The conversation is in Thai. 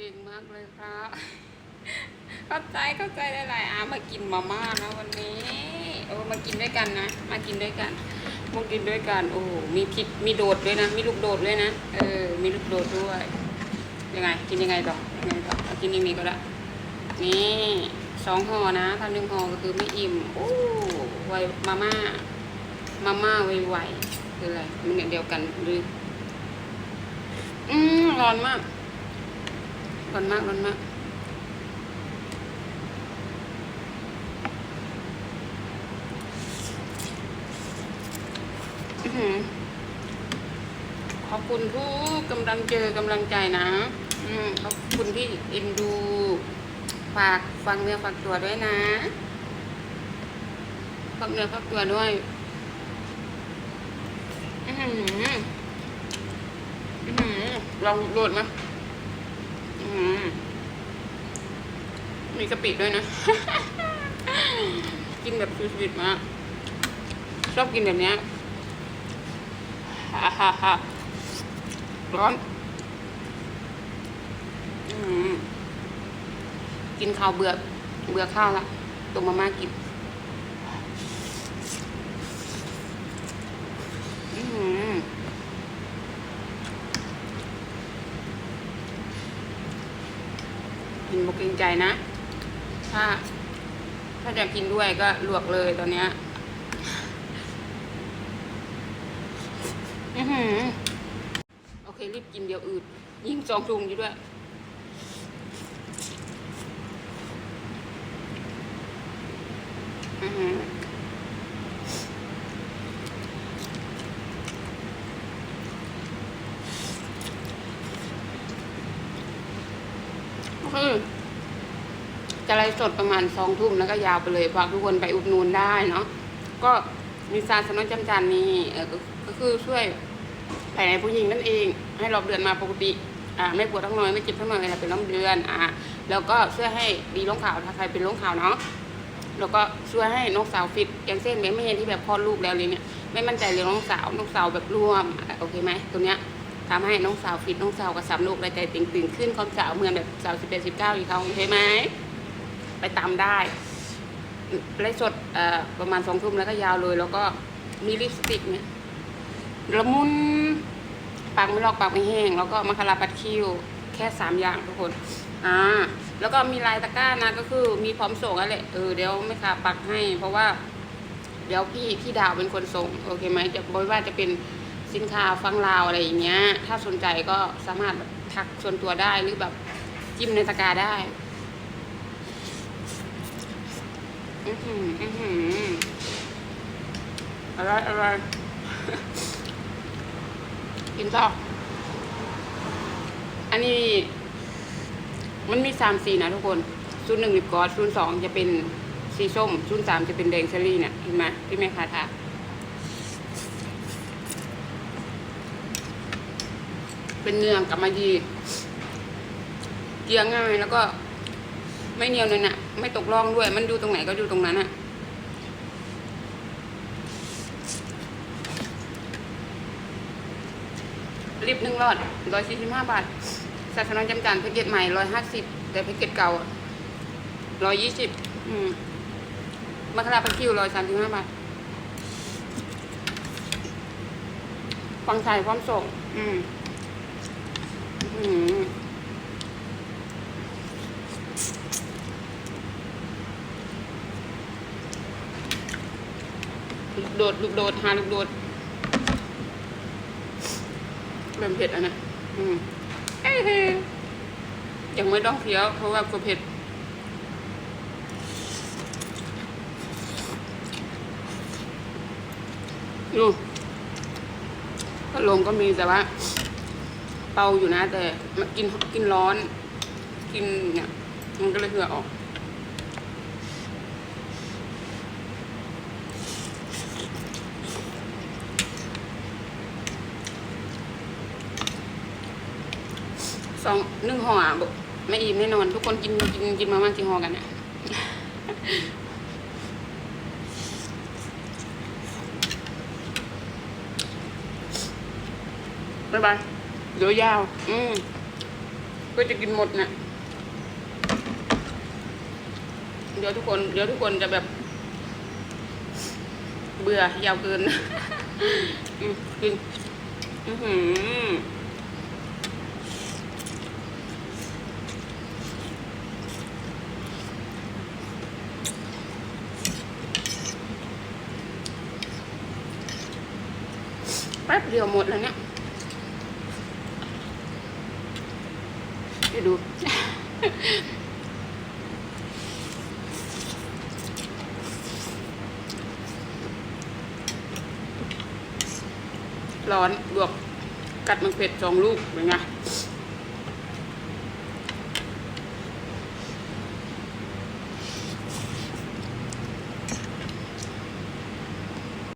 ก่งมากเลยค่ะเข้าใจเข้าใจได้หลายๆอามากินมาม่านะวันนี้โอ้มากินด้วยกันนะ มากินด้วยกันมากินด้วยกัน โอ้มีพริกมีโดดด้วยนะ มีลูกโดดด้วยนะ เออ มีลูกโดดด้วย ยังไง กินยังไงต่อยังไงต่อกินย่างนี้ก็ได้ นี่สองห่อนะถ้าหนึ่งห่อก็คือไม่อิ่มโอ้ไวมาม่า มาม่าไวๆคืออะไรมันเดียวกันหรืออืมร้อนมาก ร้อนมากร้อนมากอขอบคุณทุกกำลังเจอกำลังใจนะอขอบคุณที่เอ็นดู ฝากฟังเนื้อฝากตัวด้วยนะฝากเนื้อฝากตัวด้วยอือหืออือหือลองโดดไหม มีกะปิด้วยนะ กินแบบสวีทๆมาก ชอบกินแบบเนี้ยฮ่าฮ่าฮ่าร้อนอืมกินข้าวเบื่อ เบื่อข้าวละตรงมาม่ากินอืม กินบกเกรงใจนะ ถ้า ถ้าจะกินด้วยก็ลวกเลยตอนเนี้ยอือหือโอเค รีบกินเดี๋ยวอืดยิ่งจองทุงอยู่ด้วยอือหือโอเค จะไลฟ์สดประมาณสองทุ่มแล้วก็ยาวไปเลยฝากทุกคนไปอุดหนูนได้เนาะก็มีซาสนนจำจันนี่เออก็คือช่วยภายในผู้หญิงนั่นเอง ให้รอบเดือนมาปกติอ่าไม่ปวดท้องน้อยไม่เจ็บท้องน้อยเวลาเป็นรอบเดือนอ่าแล้วก็ช่วยให้ดีร้องข่าวถ้าใครเป็นร้องข่าวเนาะแล้วก็ช่วยให้น้องสาวฟิตอย่างเช่นแม่แม่ที่แบบคลอดลูกแล้วเลยเนี่ยไม่มั่นใจเรื่องน้องสาวน้องสาวแบบร่วมอะโอเคไหมตัวเนี้ย ทำให้น้องสาวฟิตน้องสาวกระสับลูกในใจตึงตึงขึ้นความสาวเมือนแบบสาวสิบเอ็ดสิบเก้าอีกเขาโอเคไหมไปตามได้ไลฟ์สดประมาณสองทุ่มแล้วก็ยาวเลย แล้วก็มีลิปสติกเนี่ยละมุนปากไม่ลอกปากไม่แห้ง แล้วก็มาคาราปัดคิ้วแค่สามอย่างทุกคนอ่าแล้วก็มีลายตะกร้านะก็คือมีพร้อมส่งนั่นแหละเออเดี๋ยวไม่ค่ะปักให้ เพราะว่า เดี๋ยวพี่พี่ดาวเป็นคนส่ง โอเคไหมจะบอกว่าจะเป็น สินค้าฟังลาวอะไรอย่างเงี้ย ถ้าสนใจก็สามารถทักส่วนตัวได้หรือแบบจิ้มในตะกร้าได้อือหืออือหืออะไรอะไรกินต่ออันนี้มันมีสามสีนะทุกคนศูนย์หนึ่งลิปกอสศูนย์สองจะเป็นสีส้มศูนย์สามจะเป็นแดงเชอรี่เนี่ยเห็นไหมที่แม่ค้าทา เป็นเนื้อกำมะหยี่เกียงง่ายแล้วก็ ไม่เหนียวเลยน่ะไม่ตกร่องด้วย มันดูตรงไหนก็ดูตรงนั้นอะลิปหนึ่งรอดร้อยสี่สิบห้าบาทศาสนาจำจันแพ็กเกจใหม่ร้อยห้าสิบแต่แพ็กเกจเก่าร้อยยี่สิบมมาคาราพัคิวร้อยสามสิบห้าบาทฟังไทยพร้อมส่ง อืม ลูกโดด ลูกโดด หาลูกโดด เริ่มเผ็ดแล้วนะอืมเอ้ยยังไม่ต้องเคี้ยว เพราะว่าก็เผ็ดดูพัดลมก็มีแต่ว่า เป่าอยู่นะ แต่มันกินกินร้อน กินเนี่ย มันก็เลยเหือออกสองหนึ่งห่ออะบไม่อิ่มแน่นอน ทุกคนกินกินกินมาม่ากี่ห่อกันเนี่ยบ๊ายบาย เดี๋ยวยาว อืมเพื่อจะกินหมดนะเดี๋ยวทุกคน เดี๋ยวทุกคนจะแบบ เบื่อยาวเกินอืมกินอือหือแป๊บเดียวหมดแล้วเนี่ยไป ดู ร้อนบวกกัดมันเผ็ดสองลูกเป็นไง